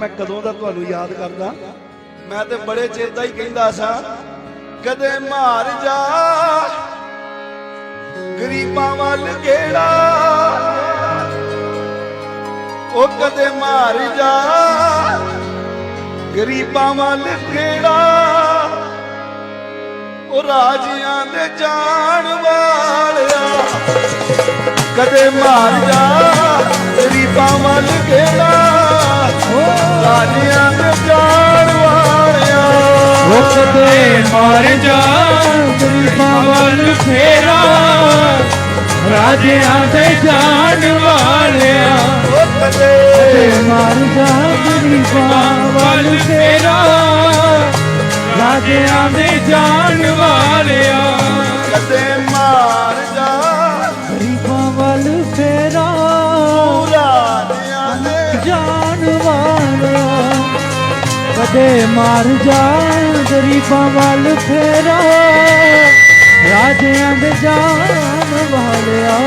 ਮੈਂ ਕਦੋਂ ਦਾ ਤੁਹਾਨੂੰ ਯਾਦ ਕਰਦਾ? ਮੈਂ ਤੇ ਬੜੇ ਚਿਰ ਦਾ ਹੀ ਕਹਿੰਦਾ ਸਾਂ, ਕਦੇ ਮਾਰ ਜਾ। ਗਰੀਬਾਂ ਵੱਲ ਗੇੜਾ। ਉਹ ਕਦੇ ਮਾਰ ਜਾ। ਗਰੀਬਾਂ ਵੱਲ ਗੇੜਾ। ਉਹ ਰਾਜਿਆਂ ਦੇ ਜਾਣ ਵਾਲਿਆ। ਕਦੇ ਮਾਰ ਜਾ, ਗਰੀਬਾਂ ਵੱਲ ਗੇੜਾ। ਉਹ ਕਦੇ ਮਾਰ ਜਾ ਗਰੀਬਾਂ ਵੱਲ ਫੇਰਾ। ਰਾਜਿਆਂ ਦੇ ਜਾਣ ਵਾਲਿਆ ਉਹ ਕਦੇ ਕਦੇ ਮਾਰ ਜਾ ਗਰੀਬਾਂ ਫੇਰਾ। ਰਾਜਿਆਂ ਦੇ ਜਾਣ ਵਾਲਿਆ ਕਦੇ ਮਾਰ ਜਾ ਗਰੀਬਾਂ ਵੱਲ ਫੇਰਾ ਰਾਜਿਆਂ ਦੇ ਜਾਣ ਵਾਲਿਆ।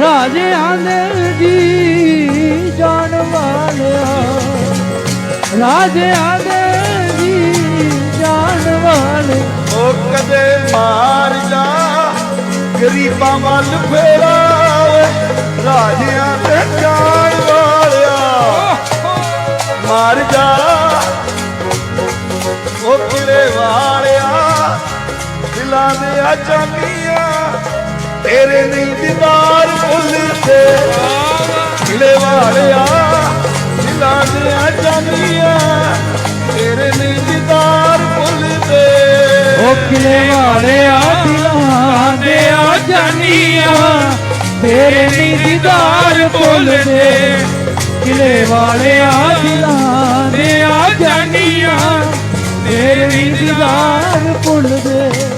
ਰਾਜਿਆਂ ਦੇ ਜੀ ਜਾਣ ਵਾਲਿਆ ਰਾਜਿਆਂ ਦੇ ਜੀ ਜਾਣ ਵਾਲੇ ਉਹ ਕਦੇ ਮਾਰ ਗਰੀਬਾਂ ਵੱਲ ਫੇਰਾ ਰਾਜਿਆਂ ਦੇ ਜਾਣ ਵਾਲਿਆ ਮਾਰ ਜਾ, ਉਹ ਕਿਲੇ ਵਾਲਿਆ। ਦਿਲਾਂ ਦੇ ਆ ਚਾਂਦੀਆਂ ਤੇਰੇ ਦਿਲ ਦੀ ਵਾਰ ਫੁੱਲ ਤੇ ਕਿਲੇ ਵਾਲਿਆ ਜਿਲਾਂਦਿਆ ਜਾਂਦੀਆਂ ਤੇਰੇ ਦਿਲ ਦੀ ਵਾਰ ਫੁੱਲ ਤੇ ਓ ਕਿਲੇ ਵਾਲਿਆ ਦਿਲਾਂਦਿਆ ਜਾਂਦੀਆਂ ਤੇਰੇ ਦਿਲ ਦੀ ਵਾਰ ਫੁੱਲ ਤੇ ਕਿਲੇ ਵਾਲਿਆ ਆ ਜਾਂਦੀਆਂ ਤੇਰੇ ਦਿਲ ਦੀ ਵਾਰ ਫੁੱਲ ਤੇ